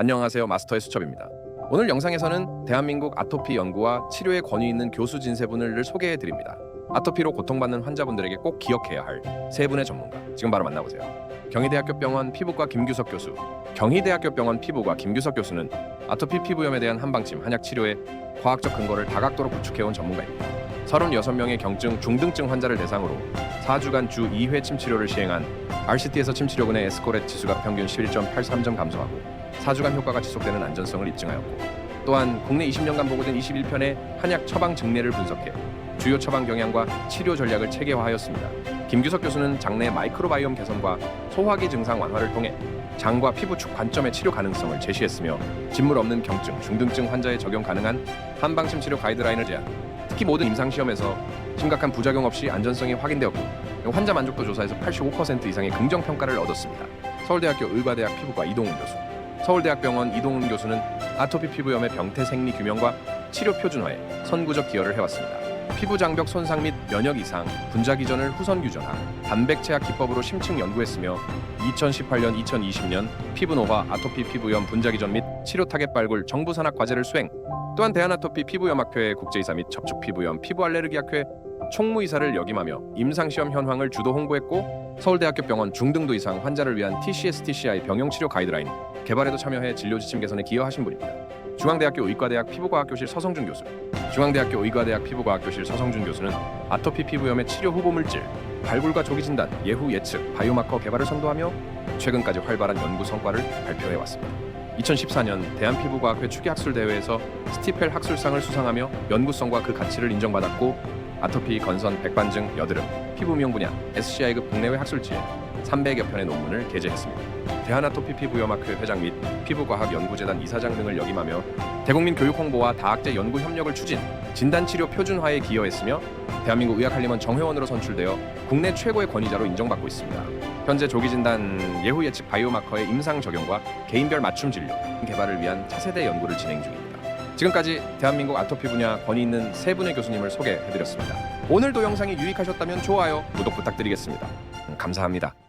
안녕하세요 마스터의 수첩입니다. 오늘 영상에서는 대한민국 아토피 연구와 치료에 권위 있는 교수 진세분을 소개해 드립니다. 아토피로 고통받는 환자분들에게 꼭 기억해야 할 세 분의 전문가 지금 바로 만나보세요. 경희대학교 병원 피부과 김규석 교수 경희대학교 병원 피부과 김규석 교수는 아토피 피부염에 대한 한방침 한약 치료의 과학적 근거를 다각도로 구축해온 전문가입니다. 36명의 경증 중등증 환자를 대상으로 4주간 주 2회 침 치료를 시행한 RCT에서 침 치료군의 에스코렛 지수가 평균 11.83점 감소하고 4주간 효과가 지속되는 안전성을 입증하였고 또한 국내 20년간 보고된 21편의 한약 처방 증례를 분석해 주요 처방 경향과 치료 전략을 체계화하였습니다. 김규석 교수는 장내 마이크로바이옴 개선과 소화기 증상 완화를 통해 장과 피부 축 관점의 치료 가능성을 제시했으며 진물 없는 경증, 중등증 환자에 적용 가능한 한방침 치료 가이드라인을 제안. 특히 모든 임상 시험에서 심각한 부작용 없이 안전성이 확인되었고 환자 만족도 조사에서 85% 이상의 긍정 평가를 얻었습니다. 서울대학교 의과대학 피부과 이동훈 교수, 서울대학병원 이동훈 교수는 아토피 피부염의 병태 생리 규명과 치료 표준화에 선구적 기여를 해왔습니다. 피부 장벽 손상 및 면역 이상, 분자 기전을 후선 규정한 단백체학 기법으로 심층 연구했으며 2018년 2020년 피부 노화 아토피 피부염 분자 기전 및 치료 타겟 발굴 정부 산학 과제를 수행. 또한 대한 아토피 피부염학회 국제이사 및 접촉 피부염 피부 알레르기 학회 총무이사를 역임하며 임상시험 현황을 주도 홍보했고 서울대학교 병원 중등도 이상 환자를 위한 TCS/TCI 병용 치료 가이드라인 개발에도 참여해 진료 지침 개선에 기여하신 분입니다. 중앙대학교 의과대학 피부과학교실 서성준 교수, 중앙대학교 의과대학 피부과학교실 서성준 교수는 아토피 피부염의 치료 후보 물질, 발굴과 조기 진단, 예후 예측, 바이오마커 개발을 선도하며 최근까지 활발한 연구 성과를 발표해 왔습니다. 2014년 대한피부과학회 추기학술 대회에서 스티펠 학술상을 수상하며 연구성과 그 가치를 인정받았고 아토피, 건선, 백반증, 여드름, 피부 미용 분야 SCI급 국내외 학술지에 300여 편의 논문을 게재했습니다. 대한아토피 피부염학회 회장 및 피부과학연구재단 이사장 등을 역임하며 대국민 교육 홍보와 다학제 연구 협력을 추진, 진단치료 표준화에 기여했으며 대한민국 의학한림원 정회원으로 선출되어 국내 최고의 권위자로 인정받고 있습니다. 현재 조기 진단, 예후 예측 바이오마커의 임상 적용과 개인별 맞춤 진료 개발을 위한 차세대 연구를 진행 중입니다. 지금까지 대한민국 아토피 분야 권위 있는 세 분의 교수님을 소개해드렸습니다. 오늘도 영상이 유익하셨다면 좋아요, 구독 부탁드리겠습니다. 감사합니다.